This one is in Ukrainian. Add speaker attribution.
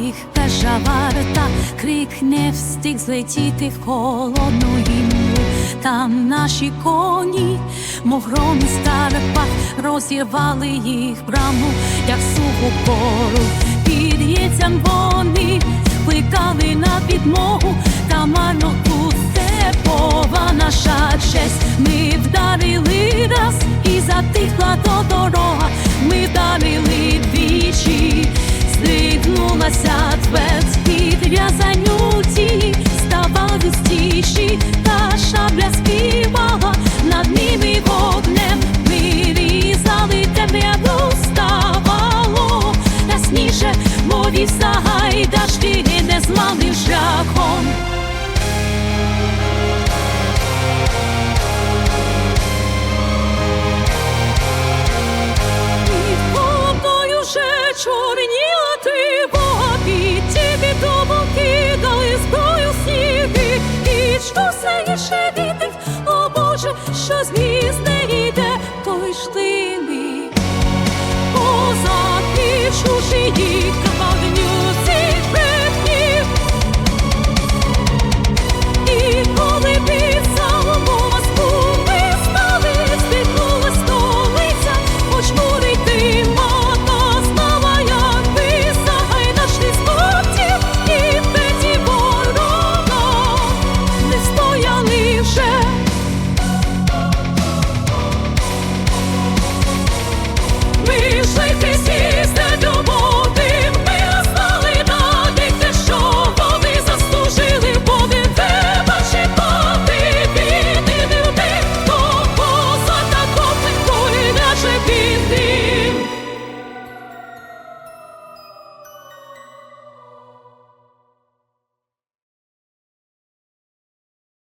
Speaker 1: сніг, та жаварта, крик не встиг злетіти в холодну гімну. Там наші коні, мов гром і старпах, розірвали їх браму, як суху пору. Під яйцям вони кликали на підмогу, та марно степова наша честь. Ми вдарили раз і затихла до дороги. Ніла ти бога віці, бідомоки дали зброю сніди, і Що все є ще дитин, о з міст не йде, то йшли ми поза пів чужиї.